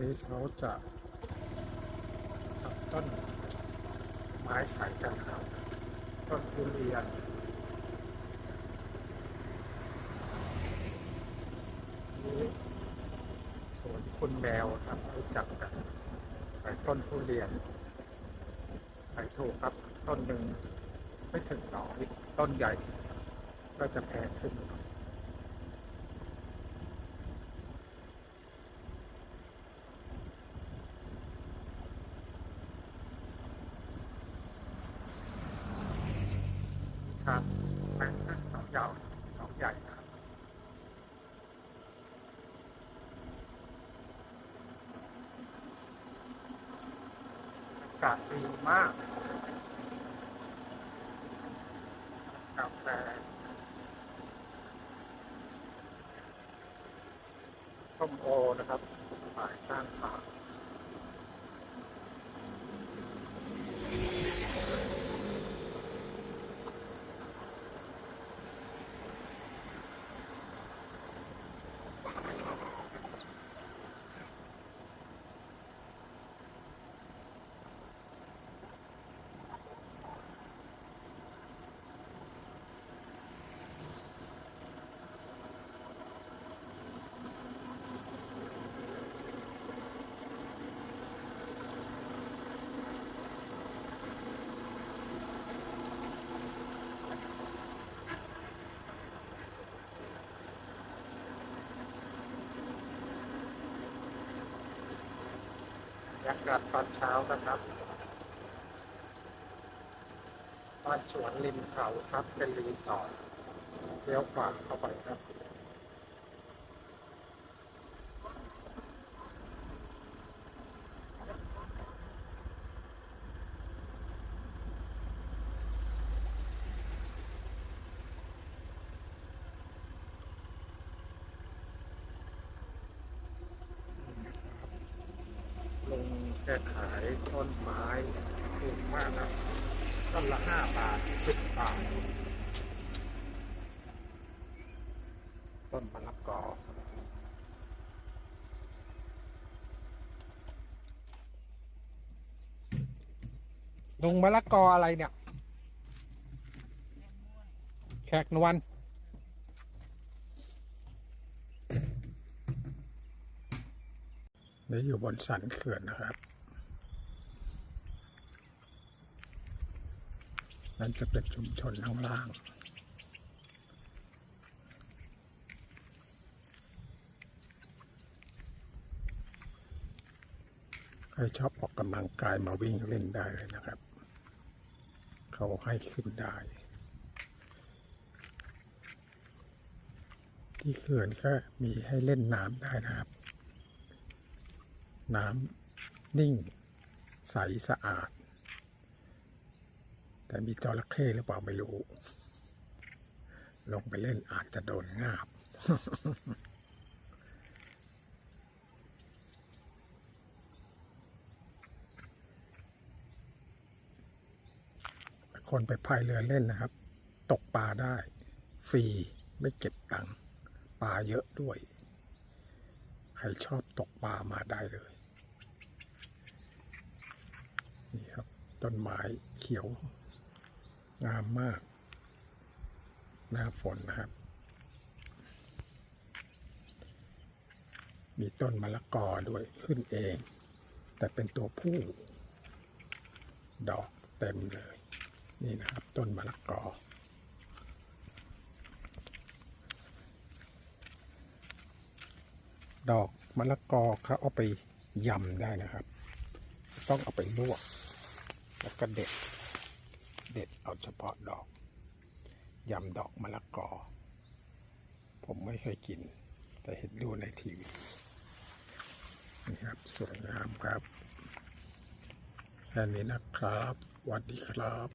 นี้เขาจะตัดต้นไม้สายกันครับต้นทุเรียนนี่สวนคุณแมวครับรู้จักกันใส่ต้นทุเรียนใส่ถูกครับต้นหนึ่งไม่ถึงร้อยต้นใหญ่ ก็จะแพงขึ้นหน่อย ครับแบ่งเส้นสองยาวสองใหญ่ครับ จากาศดีมากกาแฟส้มโอนะครับฝ่ายข้างทา งบรรยากาศตอนเช้านะครับบ้านสวนริมเขาครับ เป็นรีสอร์ทเลี้ยวขวาเข้าไปครับลง แกขายต้นไม้ถูกมากครับต้นละห้าบาทสิบบาท ต้นมะละกอลุงมะละกออะไรเนี่ย แขกนวลนี่อยู่บนสันเขื่อนนะครับ นั่นจะเป็นชุมชนข้างล่าง ใครชอบออกกำลังกายมาวิ่งเล่นได้เลยนะครับ เขาให้ขึ้นได้ ที่เขื่อนก็มีให้เล่นน้ำได้นะครับ น้ำนิ่ง ใสสะอาด แต่มีจระเข้หรือเปล่าไม่รู้ ลงไปเล่นอาจจะโดนงาบ คนไปพายเรือเล่นนะครับ ตกปลาได้ ฟรีไม่เก็บตังค์ปลาเยอะด้วย ใครชอบตกปลามาได้เลย นี่ครับต้นไม้เขียว งามมากหน้าฝนนะครับ มีต้นมะละกอด้วยขึ้นเอง แต่เป็นตัวผู้ ดอกเต็มเลย นี่นะครับ ต้นมะละกอดอกมะละกอเขาเอาไปยำได้นะครับ ต้องเอาไปลวก แล้วก็เด็ด เด็ดเอาเฉพาะดอกยำดอกมะละกอ ผมไม่เคยกิน แต่เห็นดูในทีวีนี่ครับสวยงามครับแค่นี้นะครับสวัสดีครับ